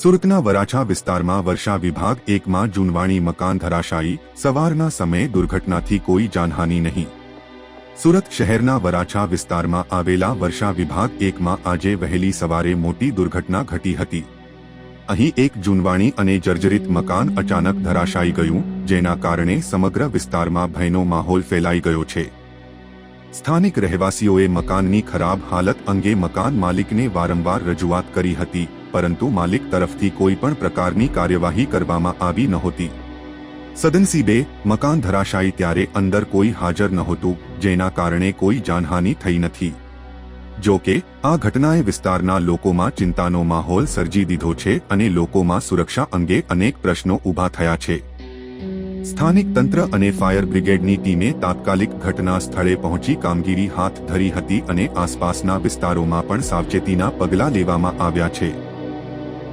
સુરતના વરાછા વિસ્તારમાં વર્ષા વિભાગ એકમાં જૂનવાણી મકાન ધરાશાયી, સવારના સમયે દુર્ઘટનાથી કોઈ જાનહાનિ નહીં. સુરત શહેરના વરાછા વિસ્તારમાં આવેલા વર્ષા વિભાગ એકમાં આજે વહેલી સવારે મોટી દુર્ઘટના ઘટી હતી. અહીં એક જૂનવાણી અને જર્જરિત મકાન અચાનક ધરાશાયી ગયું, જેના કારણે સમગ્ર વિસ્તારમાં ભયનો માહોલ ફેલાઈ ગયો છે. સ્થાનિક રહેવાસીઓએ મકાનની ખરાબ હાલત અંગે મકાન માલિકને વારંવાર રજૂઆત કરી હતી. પરંતુ માલિક તરફથી કોઈ પણ પ્રકારની કાર્યવાહી કરવામાં આવી નહોતી. સદનસીબે મકાન ધરાશાયી ત્યારે અંદર કોઈ હાજર નહોતું, જેના કારણે કોઈ જાનહાનિ થઈ નથી. જો કે, આ ઘટનાએ વિસ્તારના લોકોમાં ચિંતાનો માહોલ સર્જી દીધો છે અને લોકોમાં સુરક્ષા અંગે અનેક પ્રશ્નો ઊભા થયા છે. સ્થાનિક તંત્ર અને ફાયર બ્રિગેડની ટીમે તાત્કાલિક ઘટના સ્થળે પહોંચી કામગીરી હાથ ધરી હતી અને આસપાસના વિસ્તારોમાં પણ સાવચેતીના પગલાં લેવામાં આવ્યા છે.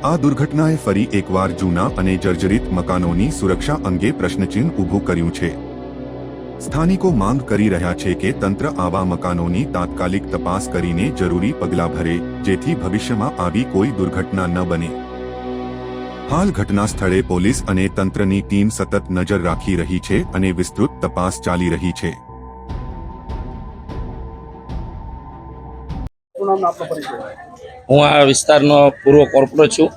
આ દુર્ઘટનાએ ફરી એકવાર જૂના અને જર્જરિત મકાનોની સુરક્ષા અંગે પ્રશ્નચિહ્ન ઊભું કર્યું છે. સ્થાનિકો માંગ કરી રહ્યા છે કે તંત્ર આવા મકાનોની તાત્કાલિક તપાસ કરીને જરૂરી પગલાં ભરે, જેથી ભવિષ્યમાં આવી કોઈ દુર્ઘટના ન બને. હાલ ઘટના સ્થળે પોલીસ અને તંત્રની ટીમ સતત નજર રાખી રહી છે અને વિસ્તૃત તપાસ ચાલી રહી છે. હું આ વિસ્તારનો પૂર્વ કોર્પોરેટ છું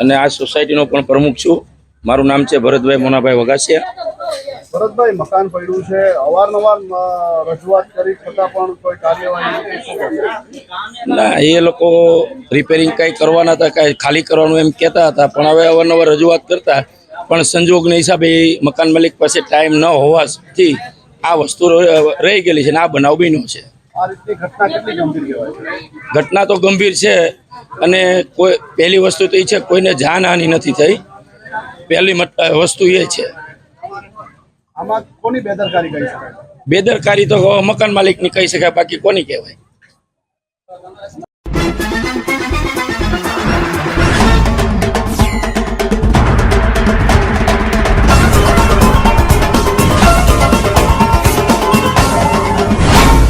અને આ સોસાયટીનો પણ પ્રમુખ છું. મારું નામ છે ભરતભાઈ મોનાભાઈ વગાસિયા ભરતભાઈ મકાન પડ્યું છે. અવારનવાર રજૂઆત કરી છતાં પણ કોઈ કાર્યવાહી નથી શું કહેશો? ના એ લોકો રિપેરિંગ કંઈ કરવાના હતા કાંઈ ખાલી કરવાનું એમ કહેતા હતા પણ હવે અવારનવાર રજૂઆત કરતા. પણ સંજોગના હિસાબે મકાન માલિક પાસે ટાઈમ ન હોવાથી આ વસ્તુ રહી ગયેલી છે ને આ બનાવ બન્યો છે. ઘટના તો ગંભીર છે અને કોઈ પહેલી વસ્તુ તો એ છે કોઈને જાનહાનિ નથી થઈ. પહેલી વસ્તુ એ છે. બેદરકારી બેદરકારી તો મકાન માલિકની કહી શકાય બાકી કોની કહેવાય?